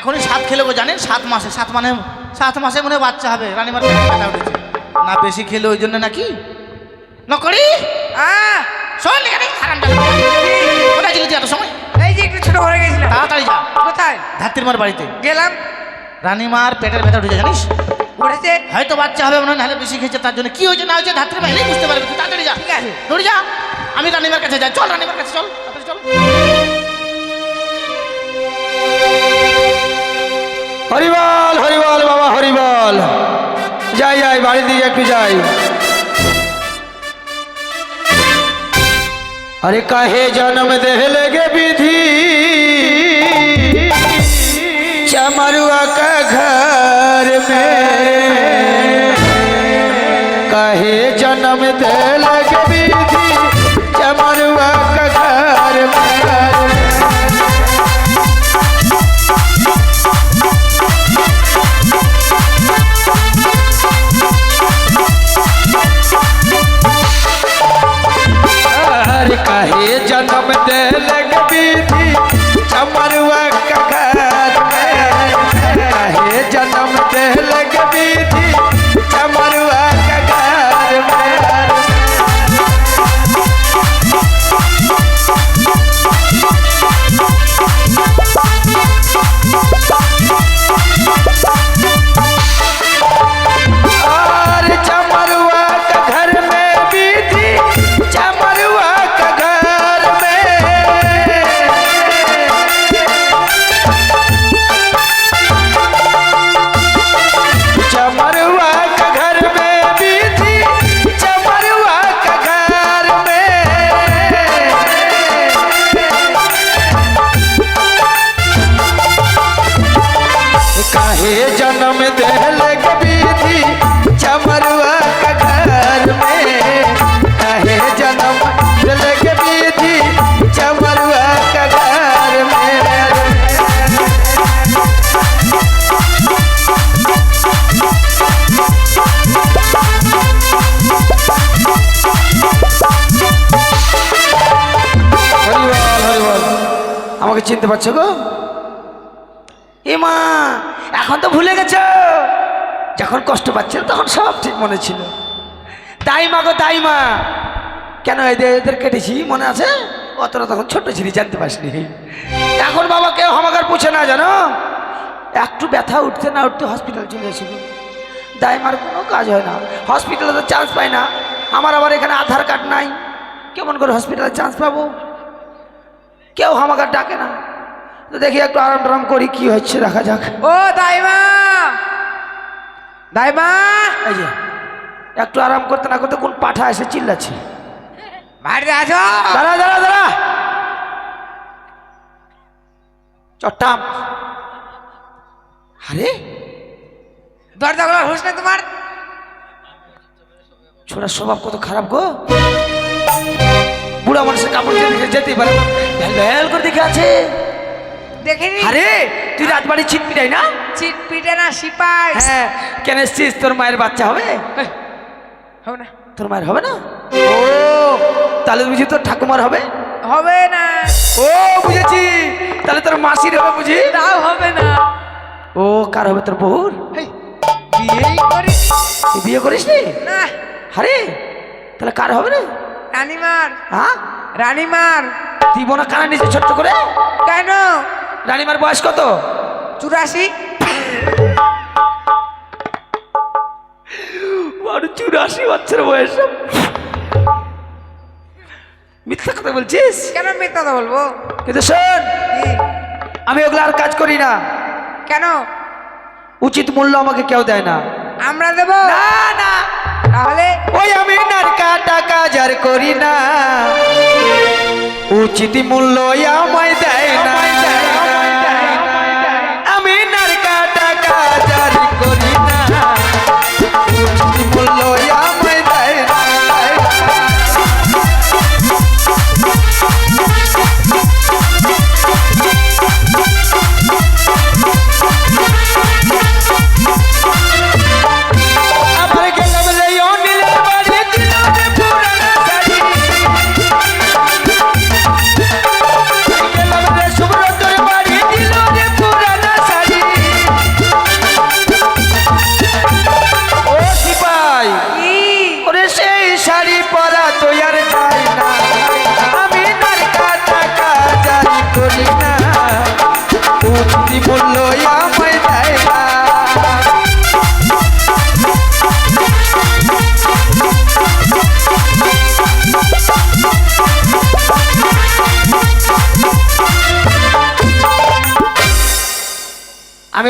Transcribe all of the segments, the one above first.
এখনই সাত খেলেবো জানেন? সাত মাসে সাত মানে সাত মাসে মনে হয় বাচ্চা হবে। রানিমার ব্যথা উঠেছে। না বেশি খেলে ওই জন্য নাকি? নকরি আহ, শোন এখানে হারামটা কোথায়? ছিলি এত সময়? এই যে একটু ছোট ঘরে গেছিলাম। তাড়াতাড়ি যা। কোথায়? বাড়িতে। গেলাম। রানিমার পেটের ব্যথা উঠেছে জানিস? উঠেছে। হয়তো বাচ্চা হবে মনে হয় নাহলে বেশি খেয়েছে তার জন্য। কি হয়েছে না হয়েছে এলেই বুঝতে পারবে তুই তাড়াতাড়ি যা। ঠিক আছে। দৌড়ে যা আমি রানিমার কাছে যাই। চল রানিমার কাছে চল চল। হরিবল হরিবল বাবা হরিবল যাই যাই বাড়ির দিকে একটু যাই अरे काहे जन्म दे लगे विधि चमरुआ का घर में काहे जन्म दे लगे विधि चमरुआ का পারছ গো? এ মা, এখন তো ভুলে গেছো? যখন কষ্ট পাচ্ছিল তখন সব ঠিক মনে ছিল। তাই মা গো, তাই মা। কেন এদের এদের কেটেছি মনে আছে? অতটা তখন ছোট ছিলি, জানতে পারিসনি এখন বাবা কেউ আমাকে পুছে না, জানো? একটু ব্যথা উঠতে না উঠতে হসপিটাল চলে এসেছিল দাইমার কোনো কাজ হয় না। হসপিটালে তো চান্স পাই না। আমার আবার এখানে আধার কার্ড নাই। কেমন করে হসপিটালে চান্স পাবো? কেউ আমাকে ডাকে না। দেখি একটু আরাম টারাম করি কি হচ্ছে দেখা যাক। ও দাইমা! দাইমা! এই যে একটু আরাম করতে না করতে কোন পাঠা এসে চিল্লাচ্ছে। বাড়িতে আছো? দাঁড়া দাঁড়া দাঁড়া। চট্টাম। আরে দরজা খোলা হুস না তোমার? ছোড়ার স্বভাব কত খারাপ গো। বুড়া মানুষের কাপড় যেতেই পারে। ভ্যাল ভ্যাল করে দেখে আছে। দেখিনি আরে তুই রাজবাড়ি ছিটপিটাই না? না সিপাই। হ্যাঁ কেন এসছিস? তোর মায়ের বাচ্চা হবে? হবে না। তোর মায়ের হবে না? ও তাহলে বুঝি তোর ঠাকুমার হবে? হবে না। ও বুঝেছি। তাহলে তোর মাসির হবে বুঝি? তাও হবে না। ও কার হবে তোর বহুর বিয়ে করিস নি। না আরে তাহলে কার হবে রে? রানিমার। হ্যাঁ? রানিমার। তুই বোনা কানা নিচে ছোট্ট করে? কেন? রানিমার বয়স কত? চুরাশি। চুরাশি বছর বয়স। মিথ্যা কথা বলছিস? কেন মিথ্যা কথা বলব? কিন্তু শোন আমি ওগুলো আর কাজ করি না। কেন? উচিত মূল্য আমাকে কেউ দেয় না। আমরা দেব? না না। তাহলে? ওই আমি নারকা টাকা যার করি না। উচিত মূল্য আমায় দেয়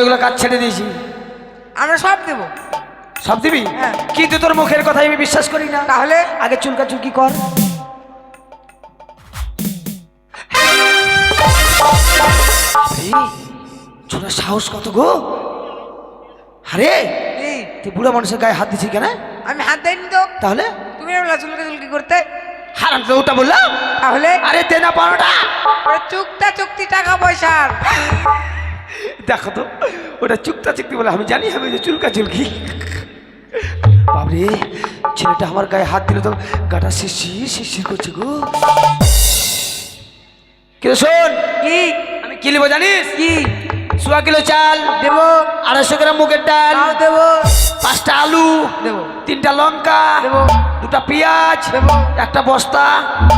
ওগুলো কাজ ছেড়ে দিয়েছি। আমরা সব দেবো। সব দিবি? হ্যাঁ। কিন্তু তোর মুখের কথাই আমি বিশ্বাস করি না। তাহলে? আগে চুলকা চুলকি কর। ছোট সাহস কত গো? আরে তুই বুড়ো মানুষের গায়ে হাত দিছি কেন? আমি হাত দেয়নি তো। তাহলে? তুমি চুলকে চুলকি করতে। হারাম তো ওটা বললাম। তাহলে? আরে পানোটা ওরা চুক্তা চুক্তি টাকা পয়সার। দেখো তো ওটা চুক্তা চুক্তি বলে আমি জানি আমি যে চুলকা চুলকি বাবরে ছেলেটা আমার গায়ে হাত দিল তো গাটা শিরশির শিরশির করছে গো। কিন্তু শোন? কি? আমি কি নেব জানিস? কি? সোয়া কিলো চাল দেবো আড়াইশো গ্রাম মুগের ডাল দেবো। পাঁচটা আলু দেবো। তিনটা লঙ্কা দেবো। দুটা পেঁয়াজ দেবো। একটা বস্তা।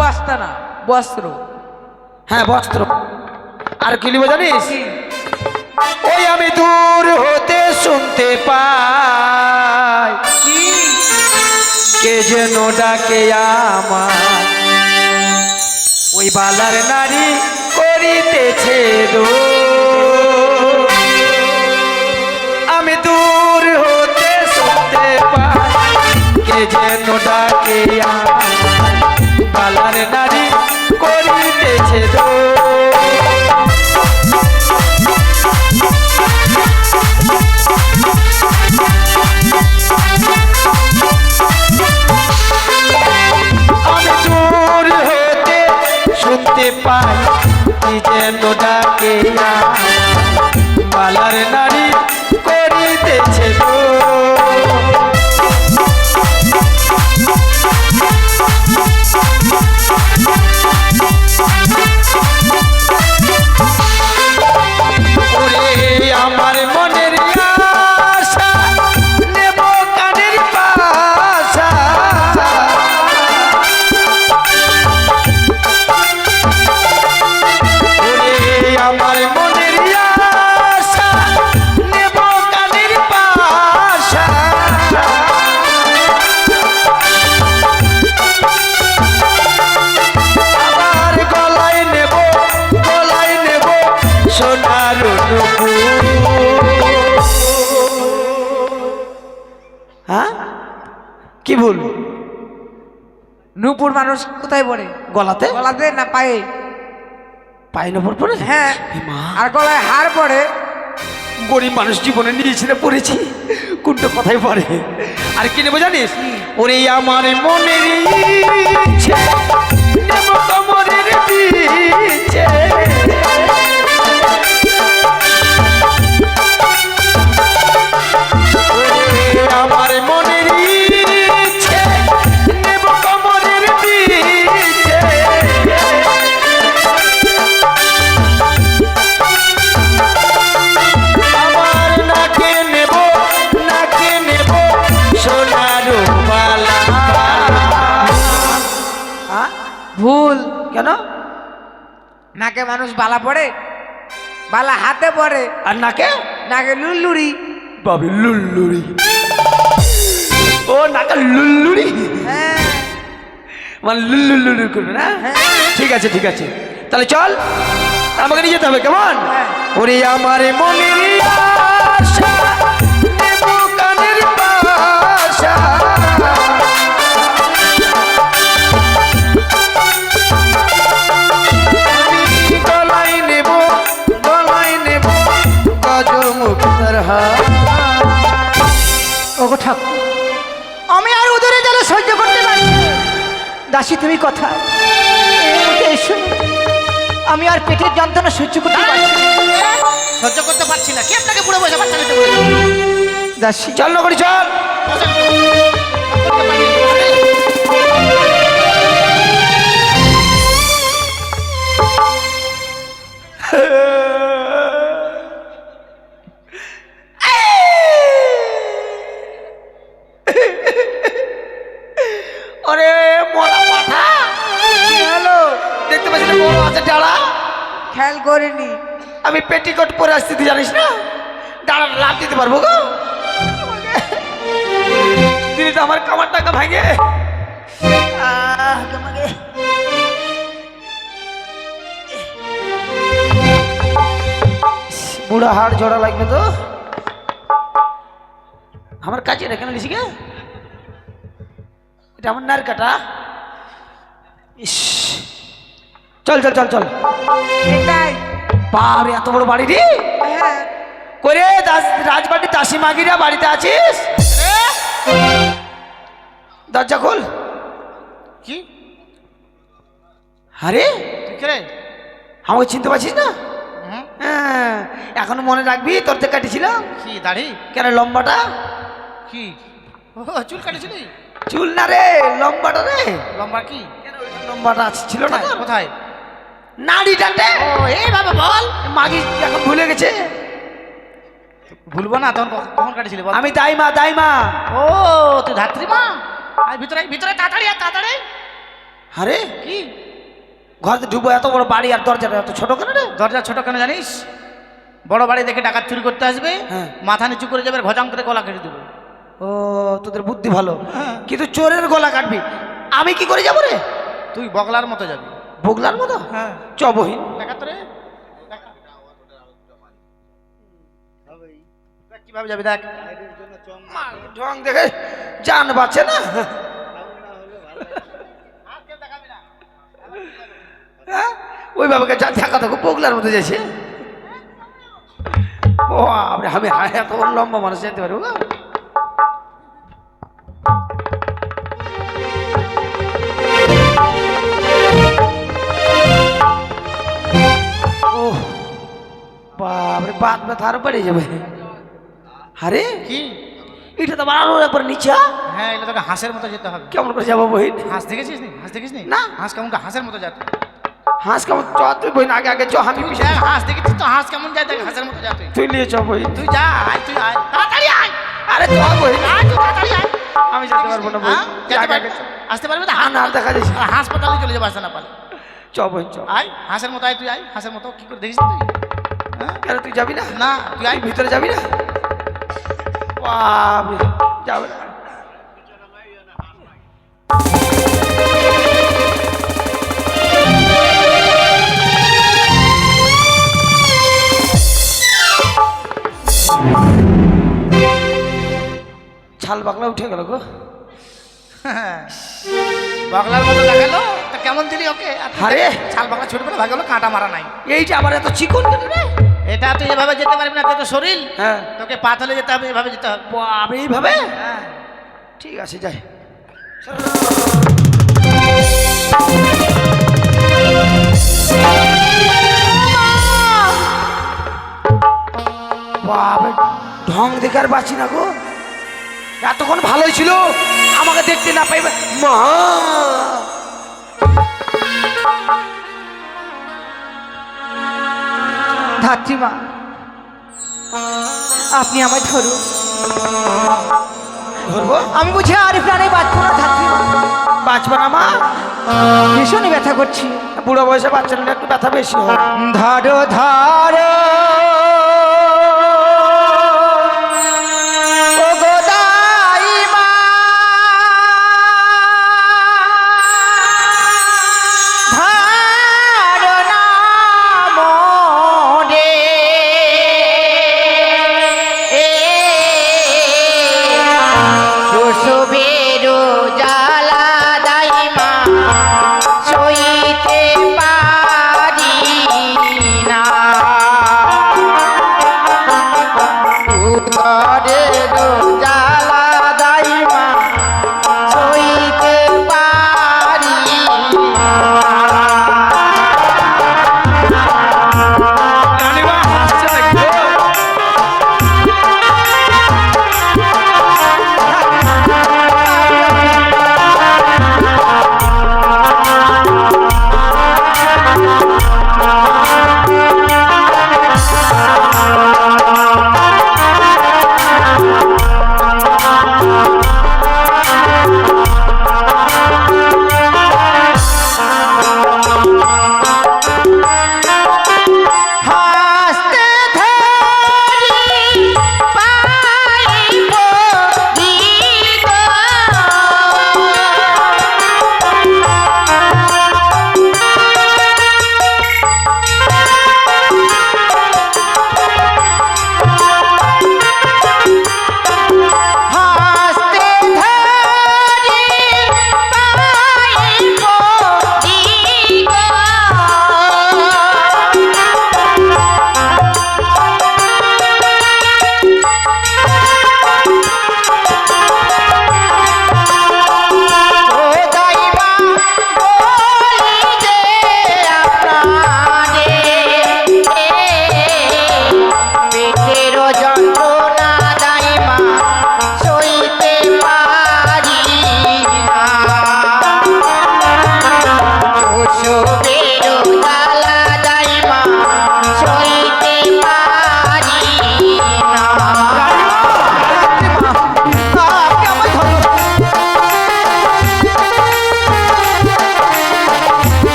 বস্তা না বস্ত্র। হ্যাঁ বস্ত্র। আর কি নেব জানিস? ওই আমি দূর হতে শুনতে পাই। কি যেন ডাকে আমার। ওই বালার নারী করিতেছে দো আমি দূর হতে শুনতে পাই। কে যেন ডাকে আমার। বালার নারী করিতেছে দো পাই কি যেন মানুষ কোথায় পড়ে? গলাতে? গলাতে না পায়ে? পায়ে ওপর পড়ে? হ্যাঁ। আর গলায় হার পড়ে? গরিব মানুষ জীবনে নিয়েছিল পড়েছি। কোনটা কথাই পড়ে? আর কি নেব জানিস? ওরে আমার মনের ইচ্ছে নেব কমরের পিছে নাকে মানুষ বালা পড়ে বালা হাতে পড়ে। আর নাকে? নাকে লুল্লুরি বাবু লুল্লুরি ও নাকে লুল্লুরি হ্যাঁ। মানে লুল্লুল্লুরি করবে না? হ্যাঁ। ঠিক আছে ঠিক আছে। তাহলে চল আমাকে নিয়ে যেতে হবে কেমন? হ্যাঁ। ওরে আমার মনে আশা। মুক্তার হার ওগো ঠাকুর আমি আর ওদের জ্বালা সহ্য করতে পারছি না। দাসী তুমি কথা। এসো। আমি আর পেটের যন্ত্রণা সহ্য করতে পারছি না। সহ্য করতে পারছি না। কে আপনাকে বুড়ো বয়সে বাচ্চা নিতে দাসী। চল নগরী চল। বসেন। পেটিকোট পরে আসছি, তুই জানিস না? দাঁড়া লাভ দিতে পারব গো। দিদি তো আমার কামার টাকা ভাঙে। বুড়া হাড় জোড়া লাগবে তো। আমার কাছে রেখে নিলিস গে। এটা আমার নার কাটা। ইস। চল চল চল চল। এটাই বারে এত বড় বাড়ি রে। হ্যাঁ। করে দাস রাজবাড়ি দাসী মাগিরা বাড়িতে আছিস? দরজা খোল। কি? আরে আমাকে চিনতে পারছিস না? হ্যাঁ এখনও মনে রাখবি তোর থেকে কাটিছিলাম কি দাড়ি? কেন লম্বাটা? কি? ও চুল কাটেছিলি চুল না রে লম্বাটা রে। লম্বা কি? কেন লম্বাটা ছিল না? কোথায়? নাড়িটাতে? ও এইভাবে বল। মাগি এখন ভুলে গেছে। ভুলবো না তখন কখন- কাটেছিলি বল। আমি দাইমা দাইমা। ও তুই ধাত্রী মা? আয় ভিতরে ভিতরে তাড়াতাড়ি আয়, তাড়াতাড়ি। আরে কি? ঘরে ঢুকবো এত বড় বাড়ি আর দরজাটা এত ছোট কেন রে? দরজা ছোট কেন জানিস? বড় বাড়ি দেখে ডাকাত চুরি করতে আসবে হ্যাঁ। মাথা নিচু করে যাবে আর ভজাং করে গলা কেটে দেবো। ও তোদের বুদ্ধি ভালো। কিন্তু চোরের গলা কাটবি। আমি কি করে যাব রে? তুই বগলার মতো যাবি। বগলার মতো? হ্যাঁ। চ বহিন দেখা তো রে। দেখা। দেখ কীভাবে যাবি দেখ? ঢং দেখে জান বাঁচে না। হ্যাঁ? ওই বাবাকে যা দেখা থাকো বগলার মতো যাচ্ছে। ও আমি হায় এত লম্বা মানুষ যেতে পারব বাদ ব্যথা আরও বেড়ে যাবে আরে কি এটা তো আরও একবার নিচা হ্যাঁ এগুলো তোকে হাঁসের মতো যেতে হবে কেমন করে যাব বহিন হাঁস দেখেছিস নি হাঁস দেখিস নি না। হাঁস কেমন হাঁসের মতো যাতে হাঁস কেমন চ তুই বহিন আগে আগে চ আমি পিছনে হাঁস দেখেছিস তো হাঁস কেমন যায় দেখ হাঁসের মতো যাতে তুই নিয়ে চ বহিন তুই যা আয় তুই আয় তাড়াতাড়ি আয় আরে চ বহিন আয় তুই তাড়াতাড়ি আয় আমি যেতে পারব না বহিন। হ্যাঁ? আসতে পারবি আর না আর দেখা আর হাসপাতালে চলে যাব আসতে না পারলে চ বহিন চ। আয় হাঁসের মতো আয় তুই আয়। হাঁসের মতো কি করে দেখিস তুই? হ্যাঁ? কেন তুই যাবি না? না। তুই আয় ভিতরে যাবি না? যাবে না। ছাল বাকলা উঠে গেল গো। বগলার মতো দেখাল তা কেমন দিলি ওকে? আর ছাল বাগলা ছোট করে ভাগে হলো কাঁটা মারা নাই। এই যে আবার এত চিকন কেন রে? এটা তুই এভাবে যেতে পারবি না তোর তো শরীর। হ্যাঁ। তোকে পাতলে যেতে হবে এভাবে যেতে হবে। বাপরে এইভাবে? হ্যাঁ। ঠিক আছে যাই। বাপরে ঢং দেখে আর বাঁচি না গো। এতক্ষণ ভালোই ছিল আমাকে দেখতে না পাইবে। মা! ধাত্রীমা আপনি আমায় ধরুন। ধরবো? আমি বুঝি আর প্রাণে বাঁচবো না ধাত্রীমা বাঁচবো না মা? ভীষণই ব্যথা করছি। বুড়ো বয়সে বাচ্চারা একটু ব্যথা বেশি হয়। ধারো ধরো।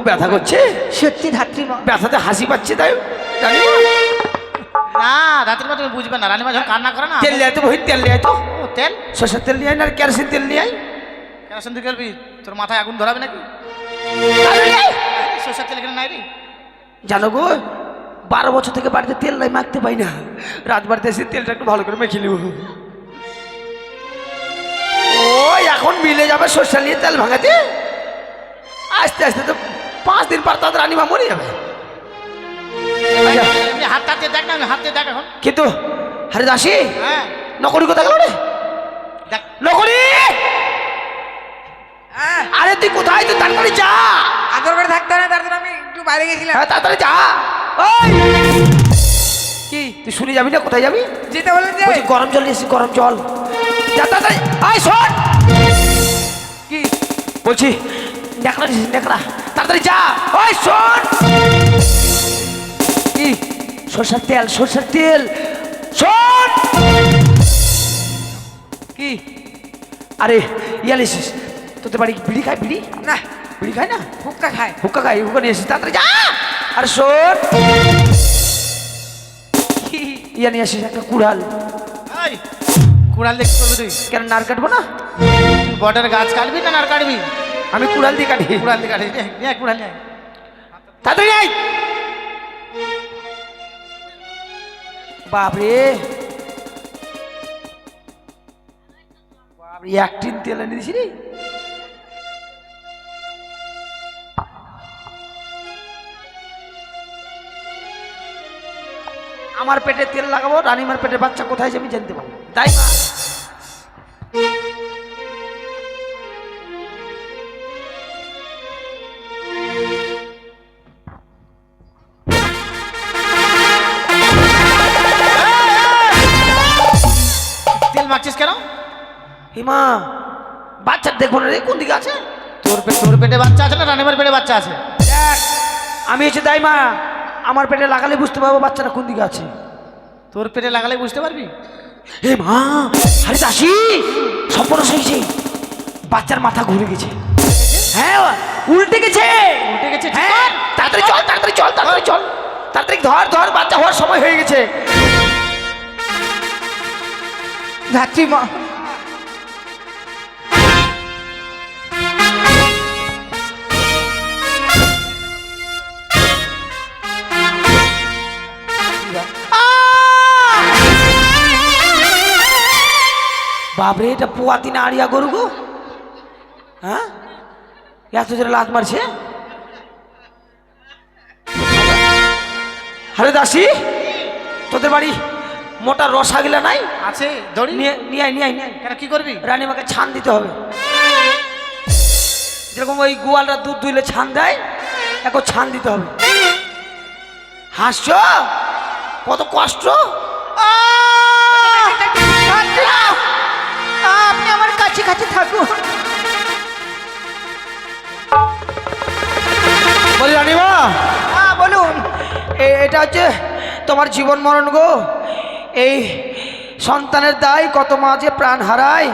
খুব ব্যথা করছে? সত্যি ধাত্রী মা ব্যথাতে হাসি পাচ্ছে তাই? না। রাতের মা তুমি বুঝবে না। রানীমা যখন কান্না করে না তেল নিয়ে তো বহি তেল নিয়ে তো। ও তেল? সর্ষের তেল নিয়ে না আর কেরোসিন তেল নিয়ে কেরোসিন দিয়ে করবি তোর মাথায় আগুন ধরাবে নাকি? সরষের তেল এখানে নাই রে। জানো গো বারো বছর থেকে বাড়িতে তেল নাই মাখতে পাই না। রাত বাড়িতে এসে তেলটা একটু ভালো করে মেখে নিব। ওই এখন মিলে যাবে সর্ষে নিয়ে তেল ভাঙাতে। আস্তে আস্তে তো পাঁচ দিন পর তাদের রানিমা মরে যাবে। এমনি হাত হাত দেখ না আমি দেখ এখন। কিন্তু আরে দাসী হ্যাঁ। নকরি কোথায় গেল রে? নকরি! হ্যাঁ। আরে তুই কোথায়? তুই তাড়াতাড়ি যা। আদর করে থাকতে হবে তার জন্য আমি একটু বাইরে গেছিলাম। হ্যাঁ তাড়াতাড়ি যা। ওই! কি? তুই শুনে যাবি না? কোথায় যাবি? যেতে বললেন যে গরম জল নিয়ে এসেছি, গরম জল। যা তাড়াতাড়ি। আয় শোন। কি? বলছি নেকড়া নেকড়া তাড়াতাড়ি যা। ওই শোন। কি? সরষের তেল সরষের তেল। শোন। কি? আরে ইয়ালিস তোদের বাড়ি বিড়ি খায় বিড়ি? না। বিড়ি খায় না? ফুক্কা খায়। হুক্কা খাই হুক্কা নিয়ে এসেছিস তাড়াতাড়ি যা। আরে শোন। কি? ইয়া নিয়ে আসিস একটা কুড়াল। কুড়াল কি তুই। কেন নার কাটবো না? বটের গাছ কাটবি না নার কাটবি? আমি কুড়াল দিয়ে কাটি। কুড়াল দিয়ে কাটি। কুড়াল। তাড়াতাড়ি আয়। বাপরে। বাপরে এক টিন তেল এনে দিছি রে। আমার পেটে তেল লাগাবো রানিমার পেটে বাচ্চা কোথায় যাবে জানতে পারব তাই হিমা বাচ্চা দেখব না রে কোন দিকে আছে? তোর পেট তোর পেটে বাচ্চা আছে না রানীমার পেটে বাচ্চা আছে? দেখ আমি হচ্ছে দাই মা আমার পেটে লাগালে বুঝতে পারব বাচ্চাটা কোন দিকে আছে। তোর পেটে লাগালে বুঝতে পারবি? হে মা আরে দাসি সম্পূর্ণ হয়েছে বাচ্চার মাথা ঘুরে গেছে। হ্যাঁ উল্টে গেছে। উল্টে গেছে, হ্যাঁ তাড়াতাড়ি চল তাড়াতাড়ি চল তাড়াতাড়ি চল। তাড়াতাড়ি ধর ধর বাচ্চা হওয়ার সময় হয়ে গেছে। ধাত্রী মা। বাবরে এটা পুয়াতি না আড়িয়া গরু গো হ্যাঁ এত জোরে লাত মারছে আরে দাসি তোদের বাড়ি মোটা রসাগিলা নাই আছে দড়ি নিয়ে নিয়ে আয় নিয়ে আয়। কেন কি করবি রানীমাকে ছান দিতে হবে যেরকম ওই গোয়ালরা দুধ দুইলে ছান দেয় এখন ছান দিতে হবে হাসছ কত কষ্ট মা! আপনি আমার কাছে কাছে থাকুন। বলি রানীমা। হ্যাঁ বলুন। এ- এটা হচ্ছে তোমার জীবন মরণ গো। এই সন্তানের দায় কত মা যে প্রাণ হারায়।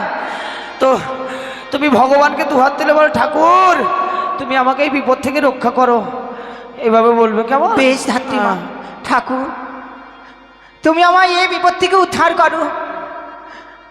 তো তুমি ভগবানকে দুহাত তুলে বলো ঠাকুর তুমি আমাকে এই বিপদ থেকে রক্ষা করো। এইভাবে বলবে কেমন? বেশ ধাত্রী মা। হ্যাঁ। ঠাকুর তুমি আমায় এই বিপদ থেকে উদ্ধার করো।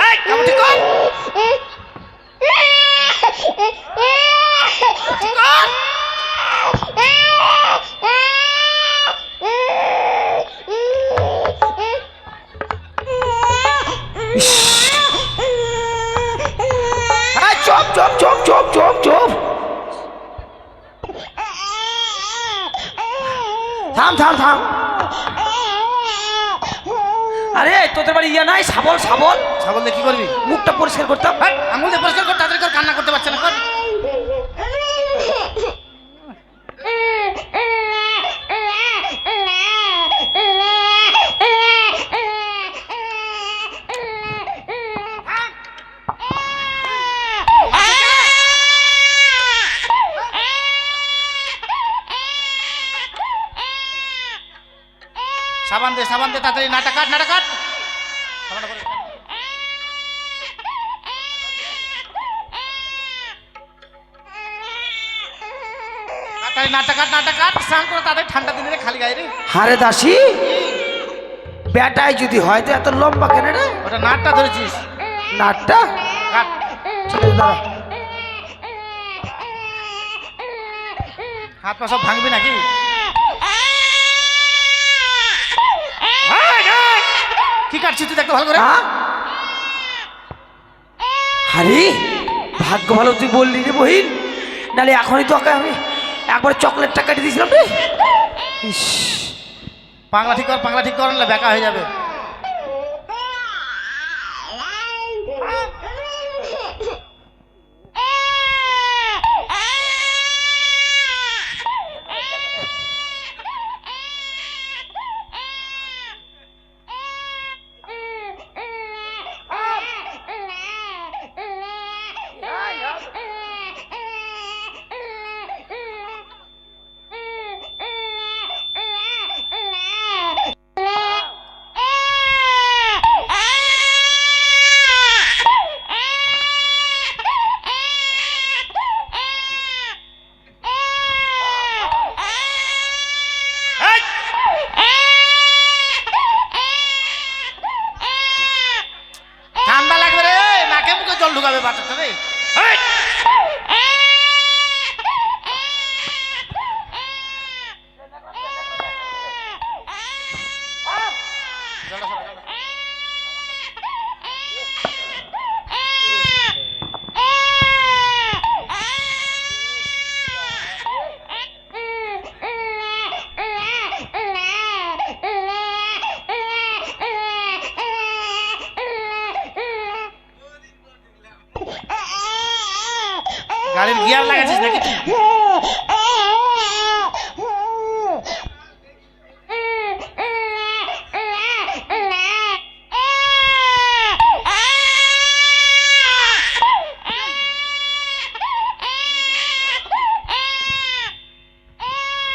এই, কেমন ঠিক কর। হ্যাঁ চপ চপ চপ চপ চপ চপ থাম থাম থাম আরে তোদের বাড়ি ইয়া নাই শাবল শাবল ছাগল দিয়ে কি করবি মুখটা পরিষ্কার করতাম হাট, আঙুল দিয়ে পরিষ্কার কর তাড়াতাড়ি কর কান্না করতে পারছে না কর সাবান দে সাবান দে তাড়াতাড়ি নাটা কাট নাটা কাট। হারে দাসী বেটায় যদি হয় তো এত লম্বা কেন রে? ওটা নাটটা ধরেছিস। নাটটা। হাত পা সব ভাঙবি নাকি এই, এই! কি কাটছিস তুই দেখতে ভালো করে। হ্যাঁ? আরে ভাগ্য ভালো তুই বললি রে বহিন নালে এখনই তোকে আমি একবার চকলেটটা কাটি দিয়েছিলাম রে। ইস, পাংলা ঠিক কর পাগলা ঠিক কর না বেকা হয়ে যাবে। জল ঢুকাবে বাচ্চাটা রে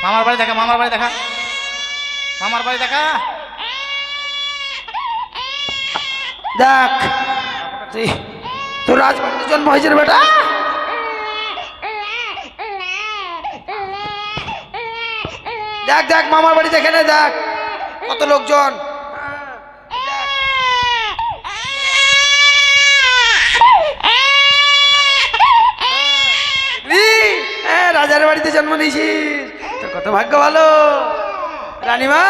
মামার বাড়ি দেখা মামার বাড়ি দেখা। মামার বাড়ি দেখা। দেখ তুই- তোর রাজবাড়িতে জন্ম হয়েছে বেটা। দেখ দেখ মামার বাড়ি দেখে নে দেখ কত লোকজন। হ্যাঁ, রাজার বাড়িতে জন্ম নিয়েছিস। ভাগ্য ভালো? রানীমা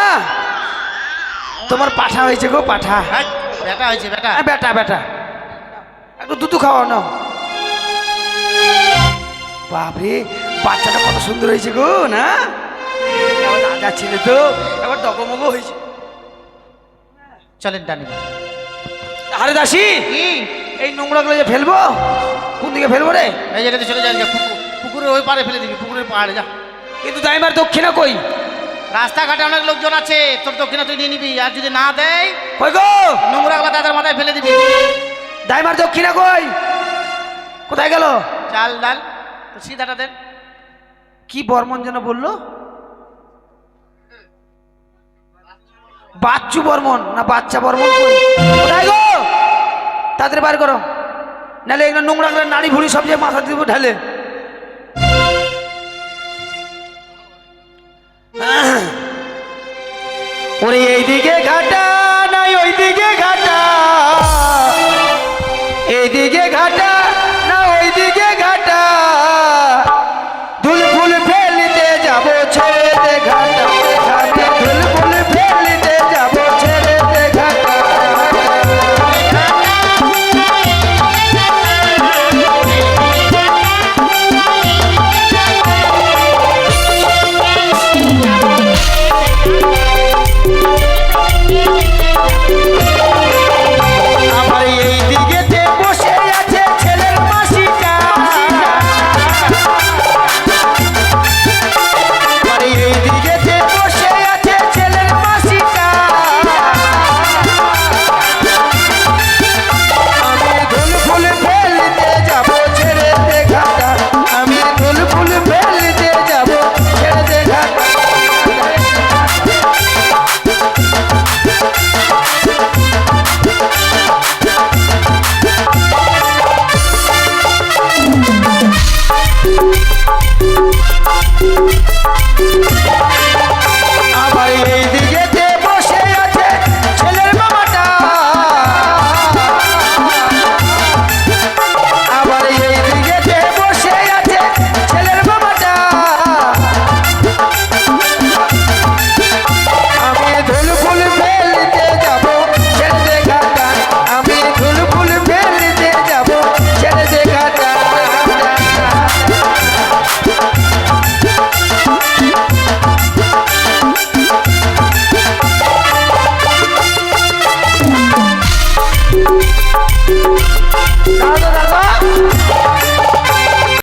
তোমার পাঠা হয়েছে গো পাঠা। হাই, বেটা হয়েছে বেটা হ্যাঁ, বেটা বেটা একটু দুধু খাওয়াও না বাপরে বাচ্চাটা কত সুন্দর হয়েছে গো না? এবার রাজা ছেলে তো এবার ডগমগ হয়েছে। চলেন ডানি আরে দাসী এই নোংরাগুলো যে ফেলব? কোন দিকে ফেলব রে? এই জায়গাতে চলে যান যা পুকুর পুকুরের ওই পারে ফেলে দিবি পুকুরের পাহাড়ে যা। কিন্তু দাইমার দক্ষিণা কই? রাস্তাঘাটে অনেক লোকজন আছে তোর দক্ষিণে তুই নিয়ে নিবি আর যদি না দেয় কই গো? নোংরাগুলো তাদের মাথায় ফেলে দিবি। দাইমার দক্ষিণা কই? কোথায় গেল? চাল ডাল তো সিধাটা দেন কি বর্মন যেন বলল? বাচ্চু বর্মন না বাচ্চা বর্মন কই? কোথায় গো? তাদের বার করো। নাহলে এগুলো নোংরা নাড়ি ভুড়ি সব যে মাথা দিব ঢালে। ওরে এইদিকে ঘাটা নাই ওইদিকে ঘাটা।